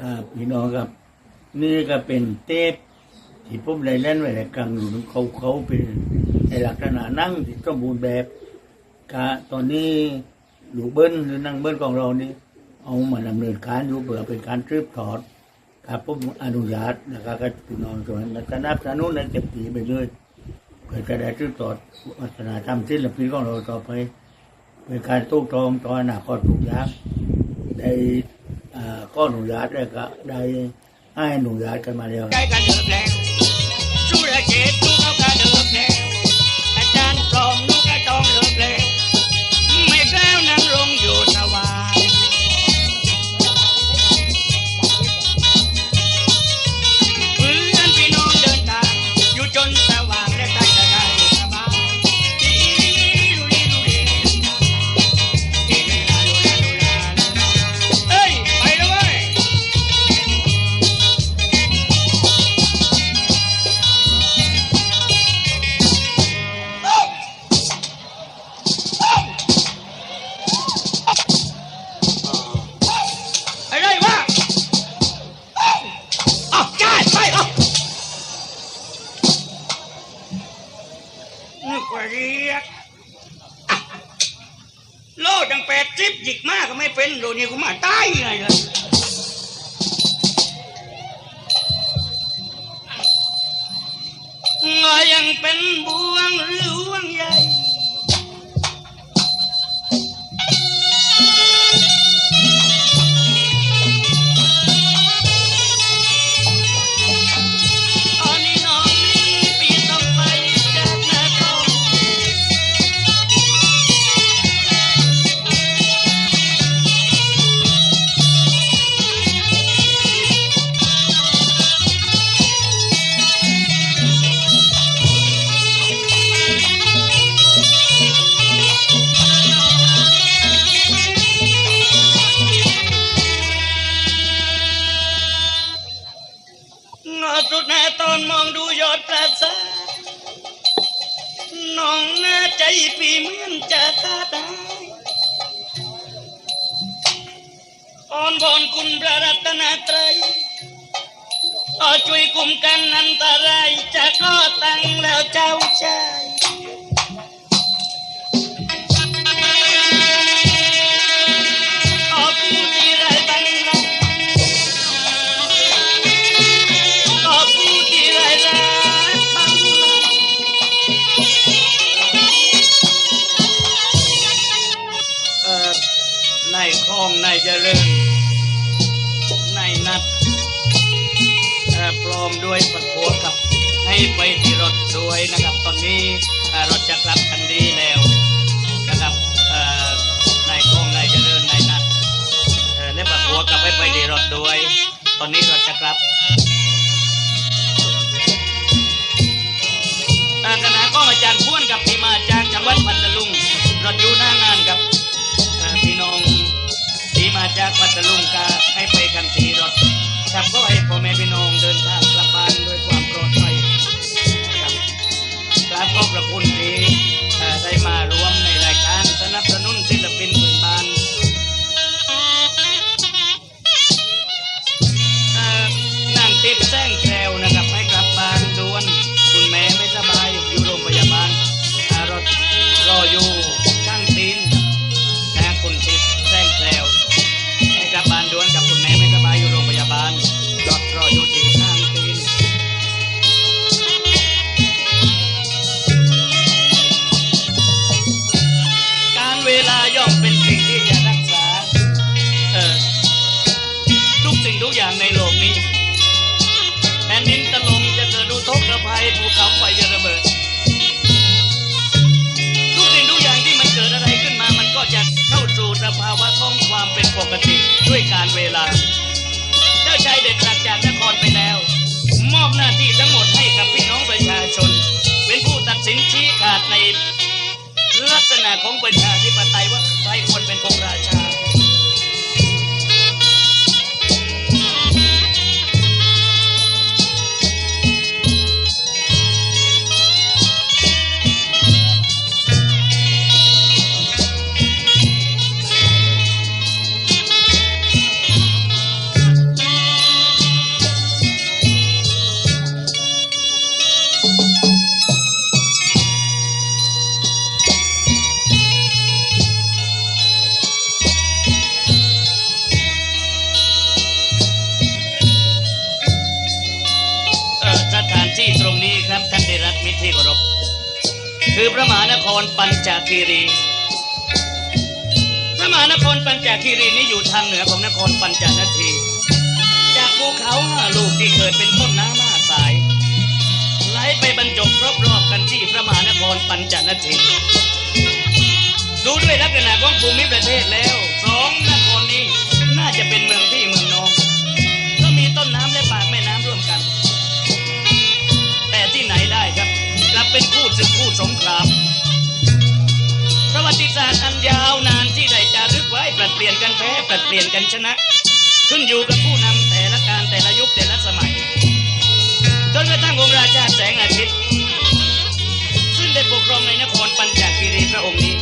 อ่าพี่น้องครับ นี่ก็เป็นเทปที่ผมได้เล่นไว้ในกลางอยู่เขาเขาเป็นในลักษณะนั่งที่สมบูรณ์แบบกะตอนนี้หลูเบิ้ลหรือนั่งเบิ้ลของเรานี่เอามาดำเนินการอยู่เพื่อเป็นการทริปถอดครับผมอนุญาตนะครับก็พี่น้องส่วนนั้นสนับสนุนและเก็บตีไปเลยเพื่อจะได้ทริปถอดวัฒนธรรมศิลปินของเราต่อไปเป็นการตู้ตรองตอนอนาคตทุกอย่างได้ ก็อนุญาตได้ก็ได้ให้หนุ่ยัดกันมาแล้วใกล้กันเดิมแล้วสุรเจต ริญนายนัดปลอมด้วยปัดโพดครับ ให้ไปที่รถด้วยนะครับ ตอนนี้เรถจะกลับกันดีแล้วนะครับนายคองนายเจริญนายนัดเอ่อและปัดโพดกลับให้ไปที่รถด้วย ตอนนี้รถจะกลับคณะก็อาจารย์พ้วนกับที่มาจากจังหวัดพัทลุงรถอยู่หน้างานกับ มาจากพัทลุงกาให้ไปกันทีรถครับก็ให้พ่อแม่พี่น้องเดินทางกลับบ้านด้วยความปลอดภัยครับกราบขอบพระคุณที่ได้มาร่ว ลักษณะของประชาธิปไตยว่าใครควรเป็นองค์ราช คีรี พระมหานครปัญจคีรีนี้อยู่ทางเหนือของนครปัญจนาที จากภูเขาห้าลูกที่เกิดเป็นต้นน้ำมาสาย ไหลไปบรรจบรอบๆกันที่พระมหานครปัญจนาที ดูด้วยลักษณะของภูมิประเทศแล้วสองนครนี้น่าจะเป็นเมืองพี่เมืองน้องก็มีต้นน้ำและปากแม่น้ำร่วมกัน แต่ที่ไหนได้ครับกลับเป็นคู่ศึกคู่สงคราม วัติศาสตร์อันยาวนานที่ได้จารึกไว้ปลัดเปลี่ยนกันแพ้ปลัดเปลี่ยนกันชนะ ขึ้นอยู่กับผู้นำแต่ละการแต่ละยุคแต่ละสมัย จนกระทั่งองค์ราชาแสงอาทิตย์ ซึ่งได้ปกครองในนครปัญจคีรีพระองค์นี้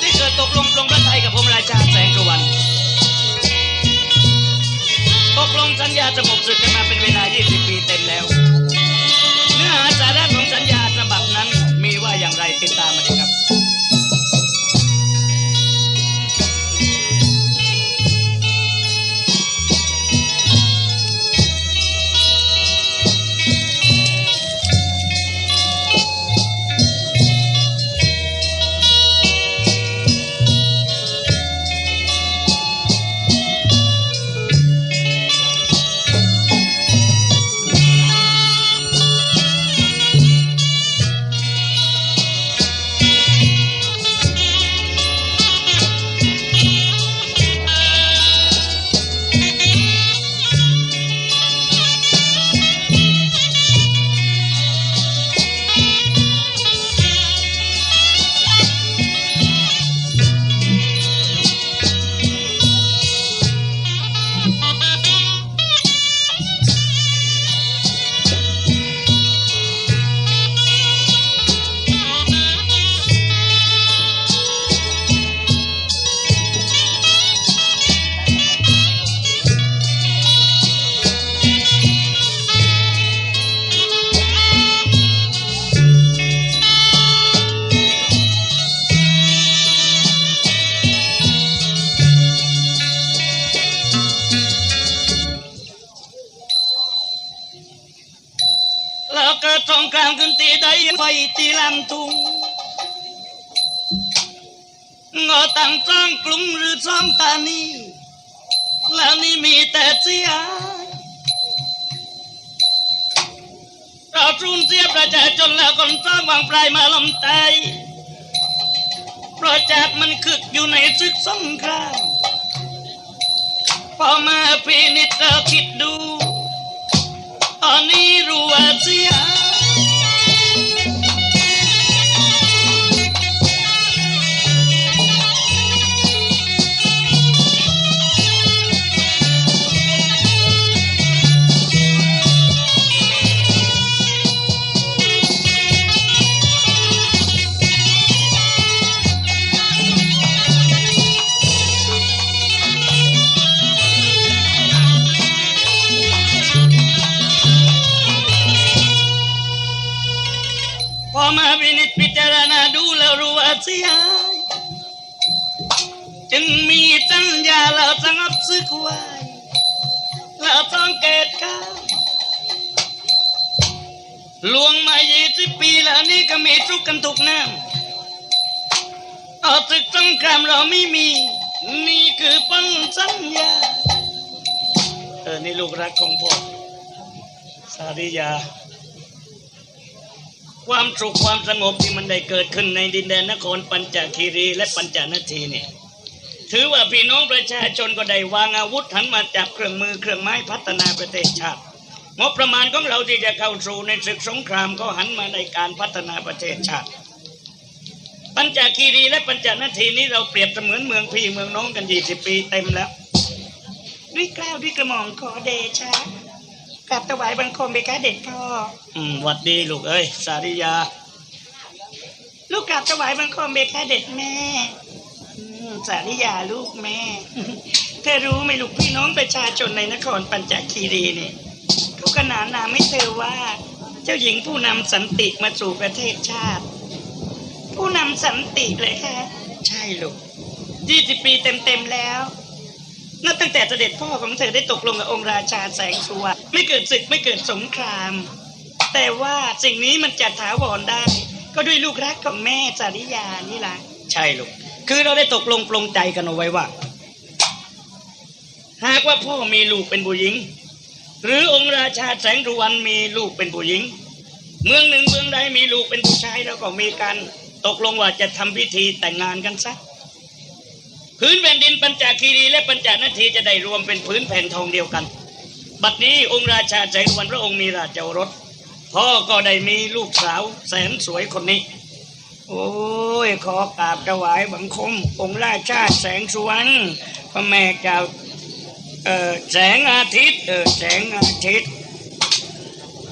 ได้เกิดตกลงปลงพระไทยกับพระราชาแสงสุวรรณตกลงสัญญาสงบศึกกันมาเป็นเวลา 20 ปีเต็มแล้ว เนื้อหาสาระ ติดตามมาเกรุงหรือจ้องตานีแล้วนี่มีแต่เสียเราสูญเสียประชาชนแล้วคนสร้างวางปลายมาลำไตเพราะจากมันคึกอยู่ในศึกสงครามพอมาพินิจเราคิดดู ตอนนี้รู้ว่าเสีย แล้วสงบซึกไว้แล้วต้องเกตกาลวงมายี่สิบปีแล้วนี่ก็มีทุกข์กันทุกน้ำต่อศึกสงครามเราไม่มี นี่คือปังสัญญา เออ นี่ลูกรักของพ่อสาริยา ความสุขความสงบที่มันได้เกิดขึ้นในดินแดนนครปัญจคีรีและปัญจนาทีเนี่ย ถือว่าพี่น้องประชาชนก็ได้วางอาวุธหันมาจับเครื่องมือเครื่องไม้พัฒนาประเทศชาติงบประมาณของเราที่จะเข้าสู่ในศึกสงครามก็หันมาในการพัฒนาประเทศชาติ ปัญจคีรีและปัญจนาทีนี้เราเปรียบเสมือนเมืองพี่เมืองน้องกันยี่สิบปีเต็มแล้วด้วยกล้าวด้วยกระหม่อมขอเดชะกราบถวายบังคมเบกาเด็ดพ่ออืมหวัดดีลูกเอ้ยสาริยา ลูกกราบถวายบังคมเบกาเด็ดแม่ สาริยาลูกแม่ เธอรู้ไหมลูกพี่น้องประชาชนในนครปัญจคีรีเนี่ยเขาขนานนามให้เธอว่า เจ้าหญิงผู้นำสันติมาสู่ประเทศชาติ ผู้นำสันติเลยค่ะใช่ลูกยี่สิบปีเต็มๆแล้วนับตั้งแต่เสด็จพ่อของเธอได้ตกลงกับองค์ราชาแสงสวรรณไม่เกิดศึกไม่เกิดสงครามแแต่ว่าสิ่งนี้มันจะถาวรได้ ก็ด้วยลูกรักของแม่จาริยานี่ล่ะ ใช่ลูก คือเราได้ตกลงปลงใจกันเอาไว้ว่า หากว่าพ่อมีลูกเป็นผู้หญิง หรือองค์ราชาแสงรุวันมีลูกเป็นผู้หญิง เมืองหนึ่งเมืองใดมีลูกเป็นผู้ชายแล้วก็มีการตกลงว่าจะทำพิธีแต่งงานกันซะพื้นแผ่นดินปัญจคีรีและปัญจนาทีจะได้รวมเป็นพื้นแผ่นทองเดียวกัน บัดนี้องค์ราชาแสงรุวันพระองค์มีราชโอรสพ่อก็ได้มีลูกสาวแสนสวยคนนี้ โอ้ยขอกราบถวายบังคมองค์ราชาแสงสุวรรณพระแม่เจ้าเออแสงอาทิตย์เออแสงอาทิตย์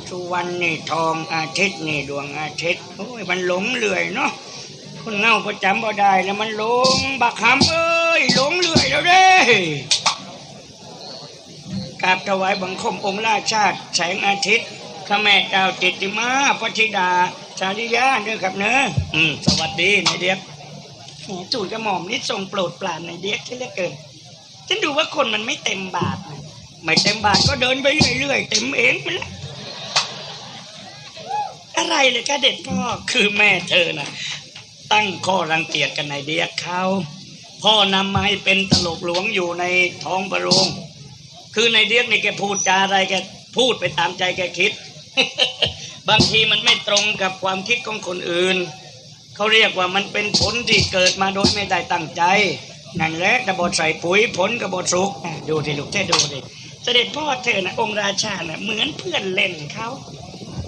สุวรรณนี่ทองอาทิตย์นี่ดวงอาทิตย์โอ้ยมันหลงเลื่อยเนาะคนเงาประจำบ่ได้แล้วมันหลงบักหำเอ้ยหลงเลื่อยแล้วเด้กราบถวายบังคมองค์ราชาแสงอาทิตย์พระแม่เจ้าจิตติมาพระธิดา ชาลิยาเด้อครับเนอะอืมสวัสดีนายเดียบแหมจูดกระหม่อมนี่ทรงโปรดปรานในเด็กที่เหลือเกิน ฉันดูว่าคนมันไม่เต็มบาทนะไม่เต็มบาทก็เดินไปเรื่อยๆเต็มเองไปแล้วอะไรเลยคะเด็ดพ่อคือแม่เธอน่ะ ตั้งข้อรังเกียจกันนายเดียบเขาพ่อนำมาให้เป็นตลกหลวงอยู่ในท้องประโรงคือนายเดียกนี่แกพูดจาอะไรแกพูดไปตามใจแกคิด บางทีมันไม่ตรงกับความคิดของคนอื่น เขาเรียกว่ามันเป็นผลที่เกิดมาโดยไม่ได้ตั้งใจ นั่นแหละแต่บดใส่ปุ๋ยผลกับบดสุกดูดิลูกเท่ดูดิเสด็จพ่อเธอนะองค์ราชาน่ะเหมือนเพื่อนเล่นเขา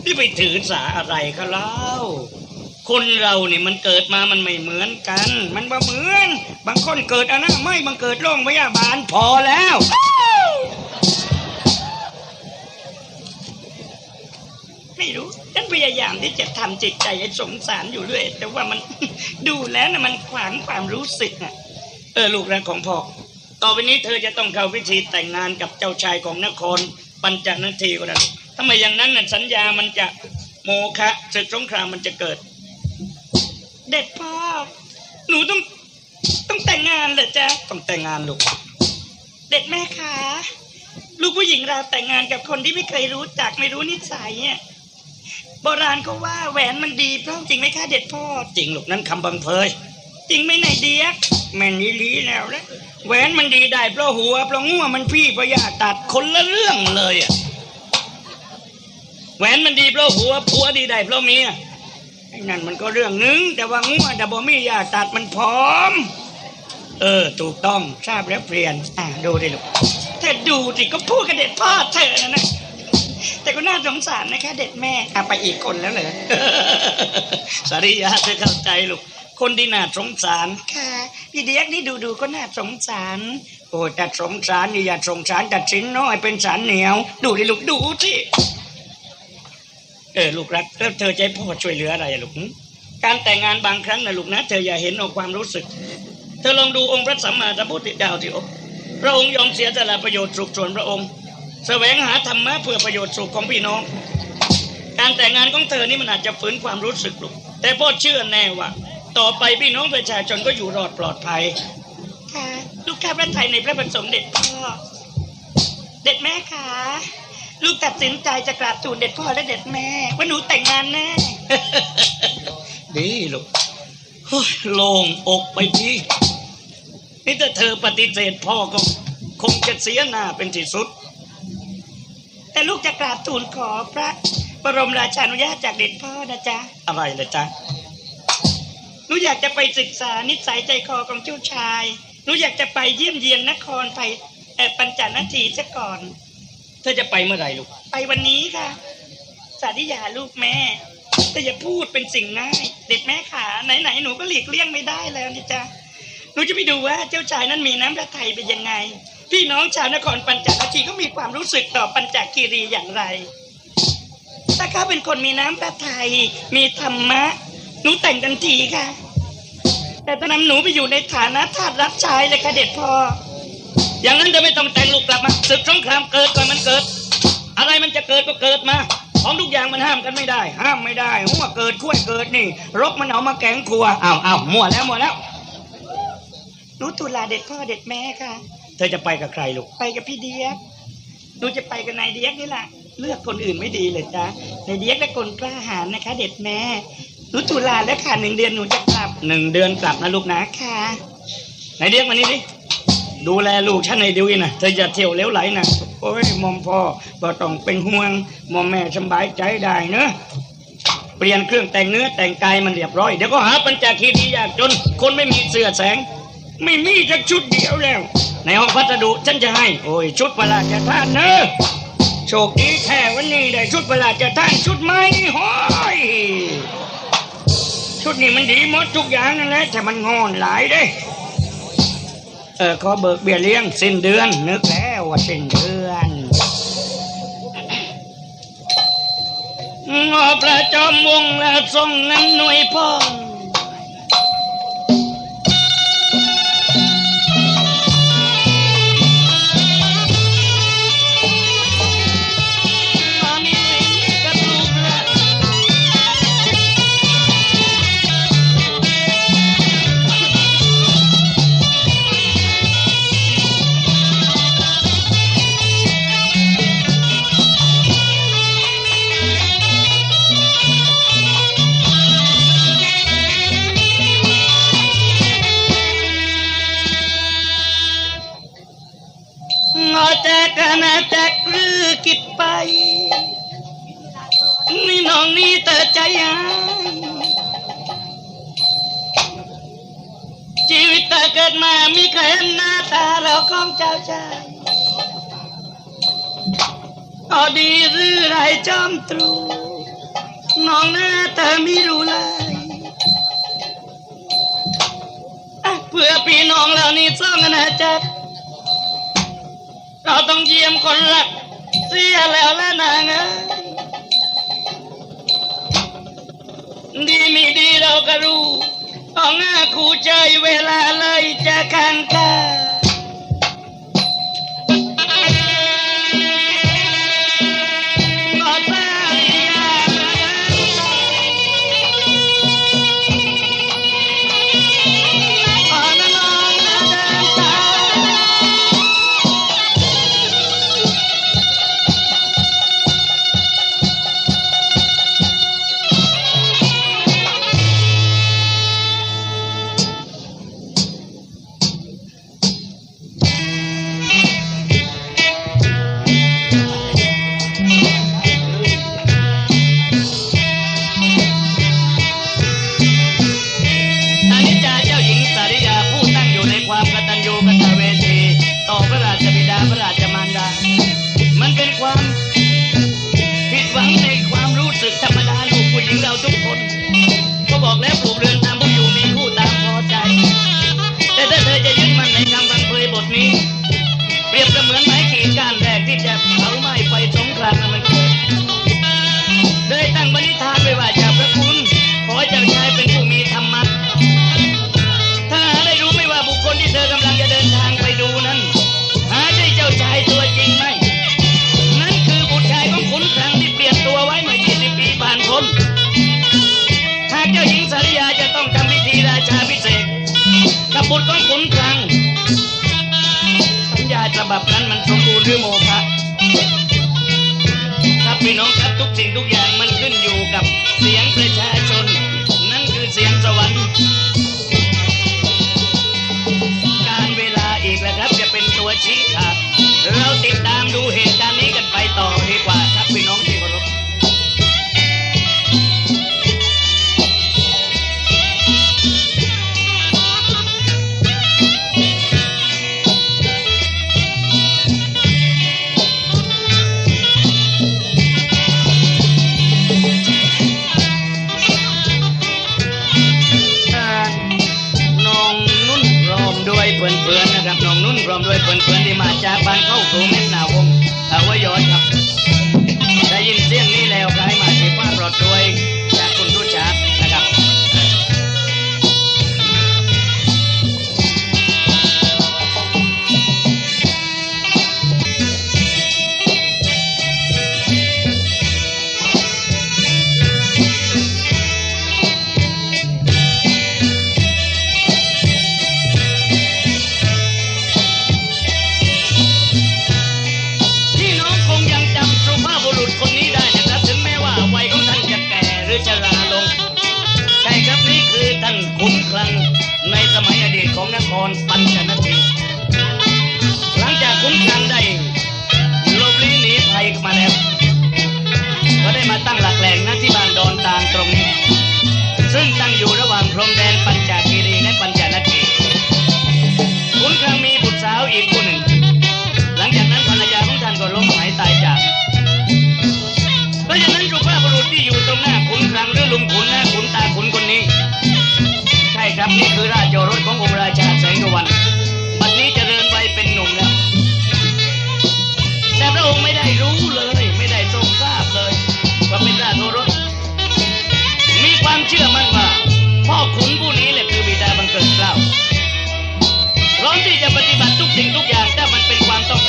ที่ไปถือสาอะไรเขาเล่าคนเราเนี่ยมันเกิดมามันไม่เหมือนกัน มันบ่เหมือน บางคนเกิดอันนั้นไม่บางเกิดโรงพยาบาลพอแล้ว ไม่รู้ฉันพยายามที่จะทำจิตใจให้สงสารอยู่เรื่อย แต่ว่ามันดูแล้วนะมันขวางความรู้สึกอะเออลูกรักของพ่อต่อไปนี้เธอจะต้องเข้าพิธีแต่งงานกับเจ้าชายของนครปัญจนาทีก็ได้ถ้าไม่อย่างนั้นน่ะสัญญามันจะโมฆะศึกสงครามมันจะเกิด เด็ดพ่อหนูต้องต้องแต่งงานเหรอจ๊ะต้องแต่งงานลูก เด็ดแม่คะลูกผู้หญิงเราแต่งงานกับคนที่ไม่เคยรู้จักไม่รู้นิสัยเนี่ย โบราณเขาว่าแหวนมันดีเพราะจริงไหมคะเด็ดพ่อ จริงลูกนั้นคำบังเพยจริงไหมไหนเดียกแม่นอีลีแล้วแหละแหวนมันดีได้เพราะหัวเพราะงัวมันพี่เพราะยาตัดคนละเรื่องเลยอะแหวนมันดีเพราะหัวผัวดีได้เพราะเมียไอ้นั่นมันก็เรื่องหนึง แต่ว่างัวแต่บ่มียาตัดมันพร้อม เออ ถูกต้องทราบแล้วเปลี่ยน อะดูดิลูกเธอดูสิก็พูดกับเด็ดพ่อเธอนะนะ แต่ก็น่าสงสารนะคะ เด็ดแม่อะไปอีกคนแล้วเหรอสาริยาเธอเข้าใจลูกคนที่น่าสงสารค่ะพี่เดียกนี่ดูดูๆก็น่าสงสาร โอ้จัดสงสารนี่อย่าสงสารจัดชิ้นน้อยเป็นสารเหนียว ดูดิลูกดูสิเออลูกรักแล้วเธอจะให้พ่อช่วยเหลืออะไรลูกการแต่งงานบางครั้งนะลูกนะเธออย่าเห็นเอาความรู้สึก เธอลองดูองค์พระสัมมาสัมพุทธเจ้าที่อพระองค์ยอมเสียสละประโยชน์สุขส่วนพระองค์ แสวงหาธรรมะเพื่อประโยชน์สุขของพี่น้อง การแต่งงานของเธอนี่มันอาจจะฝืนความรู้สึกลูกแต่พ่อเชื่อแน่ว่าต่อไปพี่น้องประชาชนก็อยู่รอดปลอดภัย ค่ะลูกข้าพระไทยในพระบรมสมเด็จพ่อ เด็ดแม่คะลูกตัดสินใจจะกราบทูลเด็ดพ่อและเด็ดแม่ ว่าหนูแต่งงานแน่ ดีลูกเฮ้ยโล่งอกไปทีนี่ถ้าเธอปฏิเสธพ่อก็ คงจะเสียหน้าเป็นที่สุด แต่ลูกจะกราบทูลขอพระบรมราชานุญาตจากเด็ดพ่อนะจ๊ะอะไรเลยจ๊ะหนูอยากจะไปศึกษานิสัยใจคอของเจ้าชายหนูอยากจะไปเยี่ยมเยียนนครไปเอ่อปัญจนาทีซะก่อน เธอจะไปเมื่อไหร่ลูก ไปวันนี้ค่ะ สาธิยาลูกแม่ แต่อย่าพูดเป็นสิ่งง่าย เด็ดแม่ขาไหนๆหนูก็หลีกเลี่ยงไม่ได้แล้วนี่จ้ะหนูจะไปดูว่าเจ้าชายนั้นมีน้ำพระทัยเป็นยังไง พี่น้องชาวนครปัญจนาทีก็มีความรู้สึกต่อปัญจคีรีอย่างไร ถ้าเขาเป็นคนมีน้ำพระทัยมีธรรมะหนูแต่งกันทีค่ะ แต่ถ้านำหนูไปอยู่ในฐานะทาสรับใช้เลยค่ะเด็ดพ่ออย่างนั้นจะไม่ต้องแต่งลูกกลับมาศึกสงครามเกิดก่อนมันเกิด อะไรมันจะเกิดก็เกิดมาของทุกอย่างมันห้ามกันไม่ได้ ห้ามไม่ได้หัวเกิดขั้วเกิดนี่รกมันเอามาแกงครัวอ้าวอ้าวมั่วแล้วมั่วแล้วหนูตุลาเด็ดพ่อเด็ดแม่ค่ะ เธอจะไปกับใครลูก ไปกับพี่เดียกหนูจะไปกับนายเดียกนี่แหละเลือกคนอื่นไม่ดีเลยจ้ะในเดียกและคนกล้าหาญนะคะ เด็ดแม่หนูตุลาแล้วค่ะหนึ่งเดือนหนูจะกลับหนึ่งเดือนกลับนะลูกนะค่ะไหนเรียกมานี่ดิดูแลลูกฉันในดีวินะเธออย่าเที่ยวเลี้ยวไหลนะโอ้ยหมอมพ่อก็ต้องเป็นห่วงหมอมแม่สบายใจได้เนอะเปลี่ยนเครื่องแต่งเนื้อแต่งกายมันเรียบร้อย เดี๋ยวก็หาปัญจคีรียากจน คนไม่มีเสื้อแสง ไม่มีสักชุดเดียวแล้ว ในห้องพัสดุฉันจะให้ โอ้ย ชุดประหลาดจะท่านเนอะโชคดีแค่วันนี้ได้ชุดประหลาดจะท่านชุดใหม่นี่ห้อยชุดนี้มันดีหมดทุกอย่างนั่นแหละแต่มันงอนหลายเด้เออขอเบิกเบี้ยเลี้ยงสิ้นเดือน นึกแล้วว่าสิ้นเดือนงอประจอมวงและทรงนั้นหน่วยพ่อายชีวิตเกิดมามีใครเห็นหน้าตาเราของเจ้าชายก็ดีหรือไรจอมตรูน้องหน้าเธอไม่รู้เลยเพื่อพี่น้องเหล่านี้ซ่องนะจ๊ะเราต้องเยี่ยมคนรักเสียแล้วและนางเอ้ ดีไม่ดีเราก็รู้เองหน้าคู่ใจเวลาเลยจะคันกาับนั้นมันสมบูรณ์หรือโมฆะครับพี่น้องครับทุกสิ่งทุกอย่าง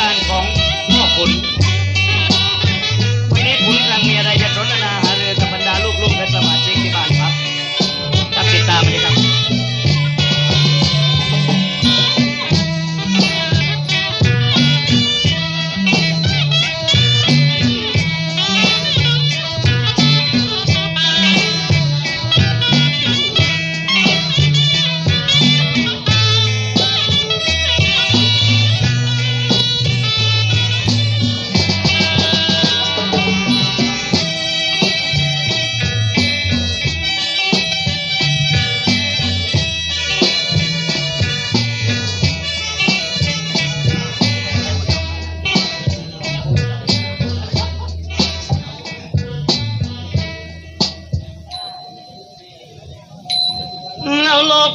ามต้องการของ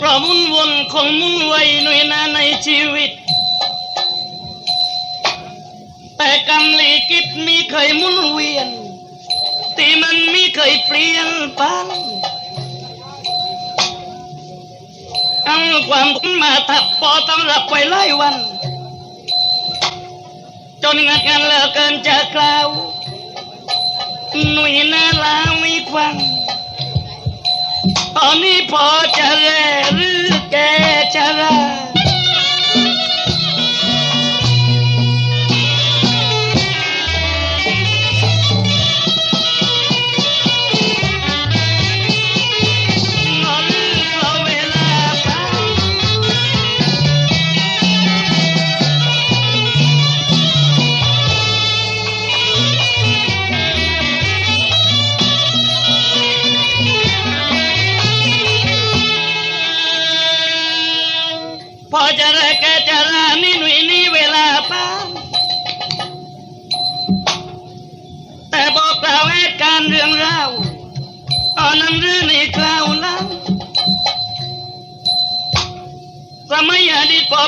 เอาโลกเราหมุนวนคงมุนไวหน่วยนาในชีวิต แต่กรรมลีกิจมีเคยมุนเวียน ที่มันมีเคยเปลี่ยนปันเอาความคุ้นมาทับปอตำรับไว้หลายวัน จนงัดกันเลือเกินจะกล่าวหนุ่ยนาลาไม่ควัง ตอนนี้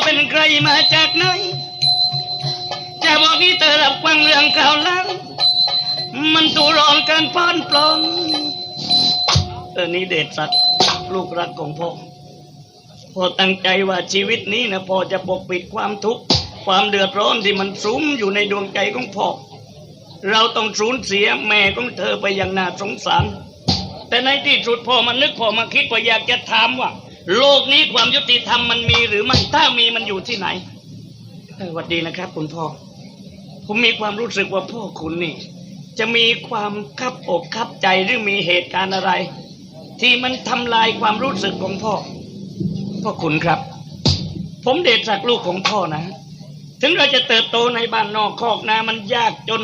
เป็นใครมาจากไหนจะบอกนี่เธอรับฟังเรื่องคราวลังมันตูร้อนกินป้อนปลอนเออนี่เด็ดสัตว์ลูกรักของพ่อพ่อตั้งใจว่าชีวิตนี้นะพอจะปกปิดความทุกข์ความเดือดร้อนที่มันสุมอยู่ในดวงใจของพ่อเราต้องสูญเสียแม่ของเธอไปอย่างน่าสงสาร แต่ในที่สุดพ่อมันนึกพ่อมาคิดว่าอยากจะถามว่า โลกนี้ความยุติธรรมมันมีหรือไม่ถ้ามีมันอยู่ที่ไหนเออหวัดดีนะครับ คุณพ่อ ผมมีความรู้สึกว่าพ่อคุณนี่ จะมีความคับอกคับใจหรือมีเหตุการณ์อะไร ที่มันทำลายความรู้สึกของพ่อ พ่อคุณครับ ผมเดชศักลูกของพ่อนะ ถึงเราจะเติบโตในบ้านนอกคอกนามันยากจน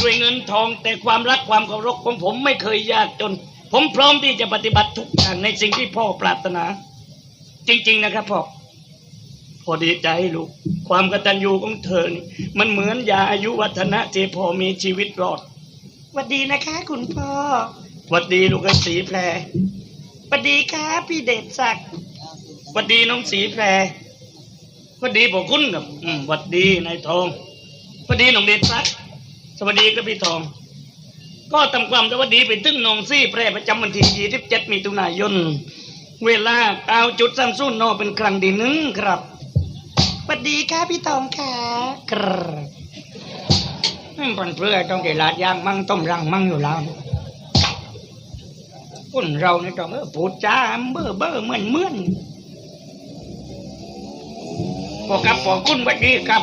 ด้วยเงินทองแต่ความรักความเคารพของผมไม่เคยยากจน ผมพร้อมที่จะปฏิบัติทุกอย่างในสิ่งที่พ่อปรารถนา จริง ๆ นะครับพ่อพอดีใจลูก ความกตัญญูของเธอนี่มันเหมือนยาอายุวัฒนะที่พ่อมีชีวิตรอดสวัสดีนะคะ คุณพ่อหวัดดีลูกไอ้สีแพรสวัสดีครับพี่เดชศักดิ์หวัดดีน้องสีแพรหวัดดีพ่อคุณครับอืมหวัดดีนายทองหวัดดีน้องเดชซักสวัสดีครับพี่ทอง ก็ทำความสวัสดีไปถึงน้องซี่แพรประจำวันที่27มิถุนายน เวลาเก้าจุดสามศูนย์นอเป็นครั้งที่หนึ่งครับสวัสดีค่ะพี่ทองค่ะครับปันเพื่อต้องได้ลาดยางมั่งต้มรังมั่งอยู่แล้วคนเราเนี่ยต้องเออพูดจาเบ้อเบ้อเหมือนเหมือนพอกับพอคุณหวัดดีครับ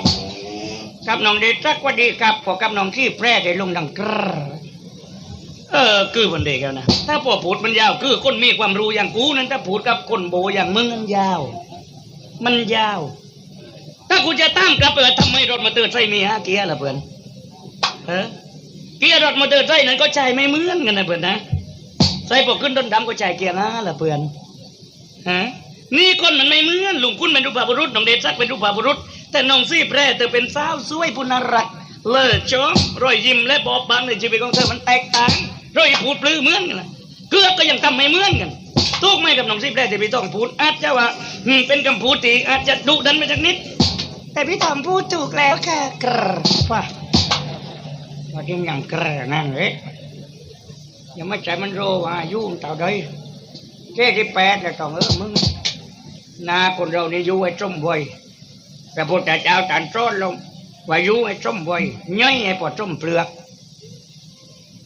กับน้องเดชักวัดดีครับพอกับน้องที่แพร่ได้ลงดังกรร เออคือวันเด็กแล้วนะถ้าพอพูดมันยาว คือคนมีความรู้อย่างกูนั้นถ้าพูดกับคนโบอย่างมึงนั้นยาว มันยาว ถ้ากูจะตามกลับไปว่าทำไมรถมอเตอร์ไซค์มีห้าเกียร์ละเพื่อนเออเกียร์รถมอเตอร์ไซค์นั้นก็ใจไม่เหมือนกันนะเพื่อนนะใส่พอขึ้นต้นดำก็ใจเกียร์น้าล่ะเพื่อนฮะนี่คนมันไม่เหมือนลุงคุณเป็นรูปบุรุษน้องเดชซักเป็นรูปบุรุษ แต่น้องซี่แพร่เธอเป็นสาวสวยปุณรักเลิศชมรอยยิ้มและบอบบางในชีวิตของเธอมันแตกต่าง รอยพูดปลือเหมือนกันเกือบก็ยังทำไม่เหมือนกันทุกไม่กับน้องซี่แพร่ที่พี่ต้องพูดอาจจะว่าเป็นคำพูดที่อาจจะดุดันไปสักนิด แต่พี่ทอมพูดถูกแล้วค่ะกรว่าว่าจริงอย่างกรนั่นเลยยังไม่ใจมันโรว่าอายุ่งเต่าใดเจ๊ที่แปดแล้วต้องเออมึงนาคนเรานี่ยู่ไอ้จมบ่อยพระพุทธเจ้าตรันร้อนลงว่ายู่ไอ้จมบ่อยย่อยไอ้ปอดจมเปลือก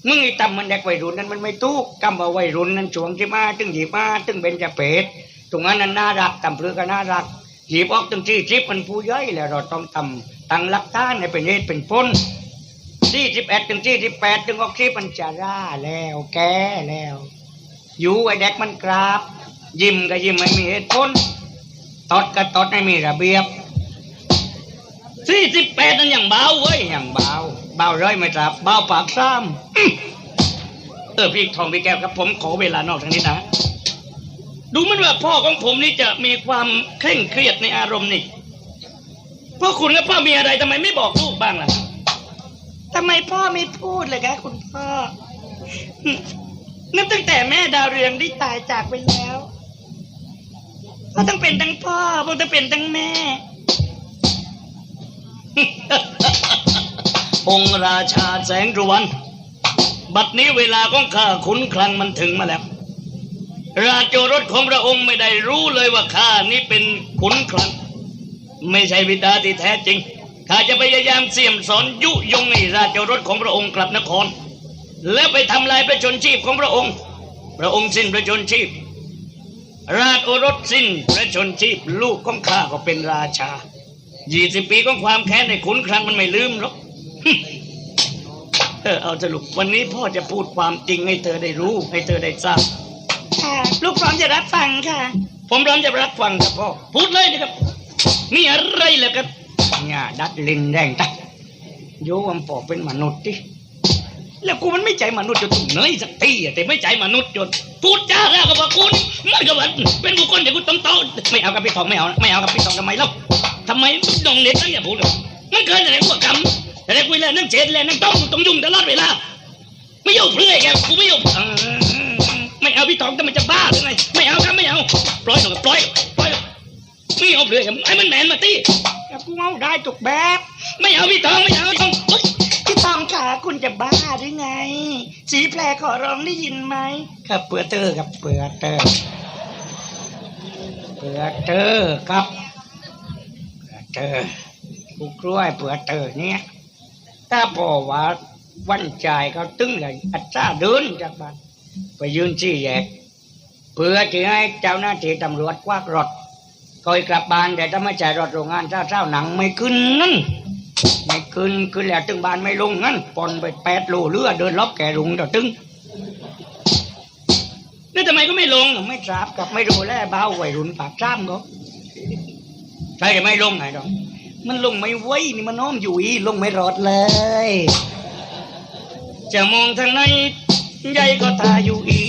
มึงไอ้ตำมันเด็กวัยรุ่นนั้นมันไม่ตู้กำว่าวัยรุ่นนั้นช่วงที่มาตึงหยีมาตึงเบญจเพศตรงนั้นนั้นน่ารักตำเปลือก็น่ารักหยิบออกตั้งที่ทิพมันผู้ย่อยแล้วเราต้องทำตั้งหลักฐานให้เป็นเหตุเป็นผลที่สิบเอ็ดถึงที่สิบแปดถึงออกคลิปมันจะร่าแล้วแก่แล้ว อยู่ไอ้เด็กมันกราบ ยิ้มก็ยิ้มไม่มีเหตุผลตดก็ตอดไม่มีระเบียบสี่สิบแปดนั้นอย่างเบาเว้ยอย่างเบา เบาร้อยไม่จับเบาปากซ้ำเออพี่ทองพี่แก้วครับ ผมขอเวลานอกทางนี้นะ ดูเหมันว่าพ่อของผมนี่จะมีความเคร่งเครียดในอารมณ์นี่พ่อคุณกับพ่อมีอะไรทำไมไม่บอกลูกบ้างล่ะทำไมพ่อไม่พูดเลยคะคุณพ่อนับตั้งแต่แม่ดาวเรืองได้ตายจากไปแล้วพ่อต้องเป็นทั้งพ่อพ่อต้องเป็นทั้งแม่ องค์ราชาแสงรุวัน บัดนี้เวลาของข้าขุนคลังมันถึงมาแล้ว ราชโอรสของพระองค์ไม่ได้รู้เลยว่าข้านี้เป็นขุนคลัง ไม่ใช่บิดาที่แท้จริงข้าจะพยายามเสี่ยมสอนยุยงให้ราชโอรสของพระองค์กลับนคร แล้วไปทำลายพระชนชีพของพระองค์ พระองค์สิ้นพระชนชีพ ราชโอรสสิ้นพระชนชีพลูกของข้าก็เป็นราชายี่สิบปีของความแค้นในขุนคลังมันไม่ลืมหรอก เออเอาสรุปวันนี้พ่อจะพูดความจริงให้เธอได้รู้ ให้เธอได้ทราบค่ะลูกพร้อมจะรับฟังค่ะ ผมพร้อมจะรับฟังครับพ่อพูดเลยนะครับ มีอะไรเหรอครับเนี่ยดัดลินแดงตักโยมปอเป็นมนุษย์ดิแล้วกูมันไม่ใจมนุษย์จนถึงเนยสักทีอะแต่ไม่ใจมนุษย์จนพูดจาแล้วก็บอกคุณมันก็ว่าเป็นบุคคลเดี๋ยวกูต้องโตไม่เอากับพี่ทองไม่เอานะไม่เอากับพี่ทองทำไมเล่าทำไมดองเน็ตตั้งอย่าพูดเลยมันเกินอะไรพวกกรรม แต่คุยแล้วนั่งเจ็ดแล้วนั่งต้องต้องยุ่งตลอดเวลาไม่ยุ่งเพื่อแกกูไม่ยุ่งเออไม่เอาพี่ตองแต่มันจะบ้าหรือไงไม่เอาครับไม่เอาปล่อยหน่อยปล่อยปล่อยไม่เอาเพื่อไอ้มันแมนมาตีแต่กูเอาได้ถูกแบบ ไม่เอาพี่ตองไม่เอาตองพี่ตองขาคุณจะบ้าหรือไง สีแพรขอร้องได้ยินไหมครับเปือเตอร์ครับเปือเตอร์เปือเตอร์ครับเปือเตอร์กูกล้วยเปือเตอร์เนี่ย ถ้าบอกว่าวันจ่ายเขาตึงเลยอัตราเดินจากบ้านไปยืนชี้แยก เพื่อที่ให้เจ้าหน้าที่ตำรวจควักรถคอยกลับบ้านแต่ถ้าไม่จ่ายรถโรงงานเจ้าเจ้าหนังไม่ขึ้นนั่นไม่ขึ้นขึ้นแล้วตึงบ้านไม่ลงงั้นปนไปแปดโลเรือเดินล็อบแกรุงต่อตึงนี่ทำไมก็ไม่ลงไม่ทราบกับไม่รู้แล้วเบาไวยรุ่นปากจ้ามก็ใช่ไม่ลงไงดอก มันลงไม่ไหวนี่มันน้อมอยู่อีลงไม่รอดเลย จะมองทางไหนใหญ่ก็ตาอยู่อี